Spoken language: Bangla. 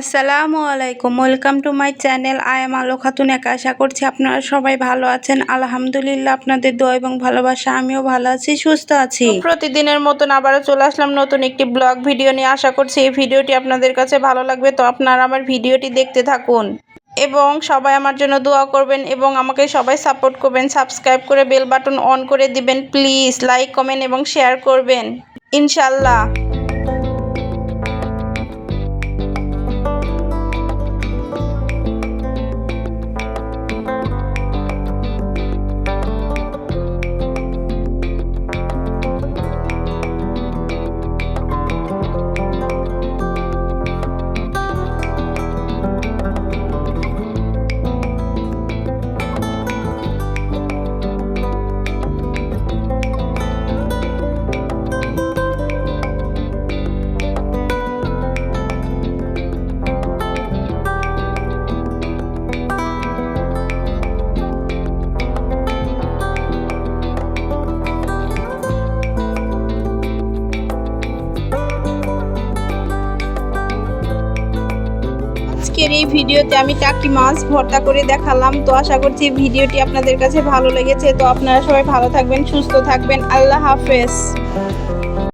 আসসালামু আলাইকুম, welcome to my channel. I am Alo Khatun একা। আশা করছি আপনারা সবাই ভালো আছেন। আলহামদুলিল্লাহ আপনাদের দোয়া এবং ভালোবাসা, আমিও ভালো আছি, সুস্থ আছি। প্রতিদিনের মতন আবারও চলে আসলাম নতুন একটি ব্লগ ভিডিও নিয়ে। আশা করছি এই ভিডিওটি আপনাদের কাছে ভালো লাগবে। তো আপনারা আমার ভিডিওটি দেখতে থাকুন এবং সবাই আমার জন্য দোয়া করবেন এবং আমাকে সবাই সাপোর্ট করবেন। সাবস্ক্রাইব করে বেল বাটন অন করে দিবেন। প্লিজ লাইক, কমেন্ট এবং শেয়ার করবেন। ইনশাল্লাহ। আজকের এই ভিডিওতে আমি চারটি মাছ ভর্তা করে দেখালাম। তো আশা করছি ভিডিওটি আপনাদের কাছে ভালো লেগেছে। তো আপনারা সবাই ভালো থাকবেন, সুস্থ থাকবেন। আল্লাহ হাফেজ।